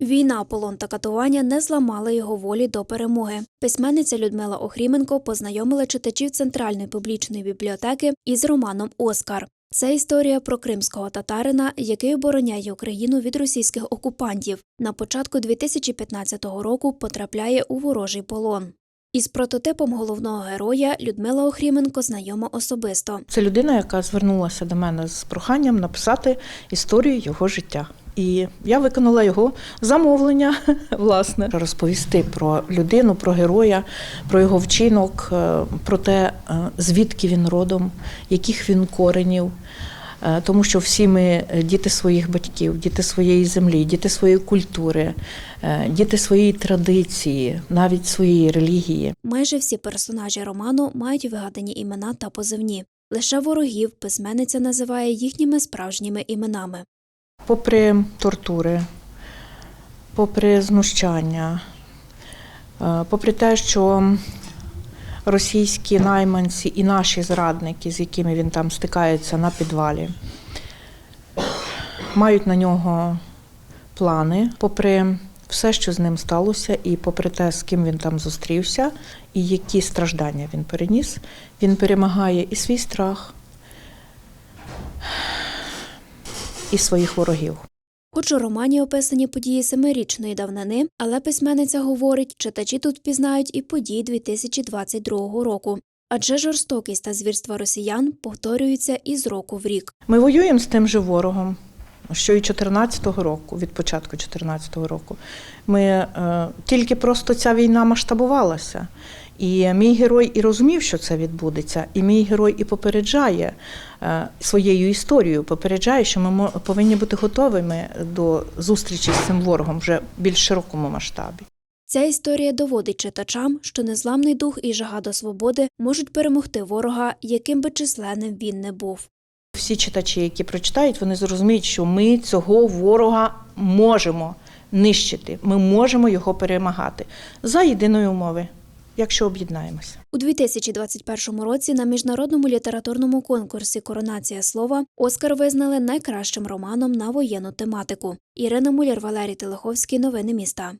Війна, полон та катування не зламали його волі до перемоги. Письменниця Людмила Охріменко познайомила читачів центральної публічної бібліотеки із романом Оскар. Це історія про кримського татарина, який обороняє Україну від російських окупантів. На початку 2015 року потрапляє у ворожий полон. Із прототипом головного героя Людмила Охріменко знайома особисто. Це людина, яка звернулася до мене з проханням написати історію його життя. І я виконала його замовлення, власне, розповісти про людину, про героя, про його вчинок, е, про те, е, звідки він родом, яких він коренів. Е, Тому що всі ми діти своїх батьків, діти своєї землі, діти своєї культури, діти своєї традиції, навіть своєї релігії. Майже всі персонажі роману мають вигадані імена та позивні. Лише ворогів письменниця називає їхніми справжніми іменами. Попри тортури, попри знущання, е, попри те, що російські найманці і наші зрадники, з якими він там стикається на підвалі, мають на нього плани, попри все, що з ним сталося, і попри те, з ким він там зустрівся, і які страждання він переніс, він перемагає і свій страх, і своїх ворогів. Хоч у романі описані події семирічної давнини, але письменниця говорить, читачі тут пізнають і події 2022 року. Адже жорстокість та звірства росіян повторюються із року в рік. Ми воюємо з тим же ворогом, що і 14-го року, від початку 14-го року. Ми е, тільки просто ця війна масштабувалася. І мій герой і розумів, що це відбудеться, і мій герой і попереджає е, своєю історією, попереджає, що ми повинні бути готовими до зустрічі з цим ворогом вже в більш широкому масштабі. Ця історія доводить читачам, що незламний дух і жага до свободи можуть перемогти ворога, яким би численним він не був. Всі читачі, які прочитають, вони зрозуміють, що ми цього ворога можемо нищити, ми можемо його перемагати за єдиної умови, якщо об'єднаємося. У 2021 році на міжнародному літературному конкурсі Коронація слова Оскар визнали найкращим романом на воєнну тематику. Ірина Муляр, Валерій Телеховський. Новини міста.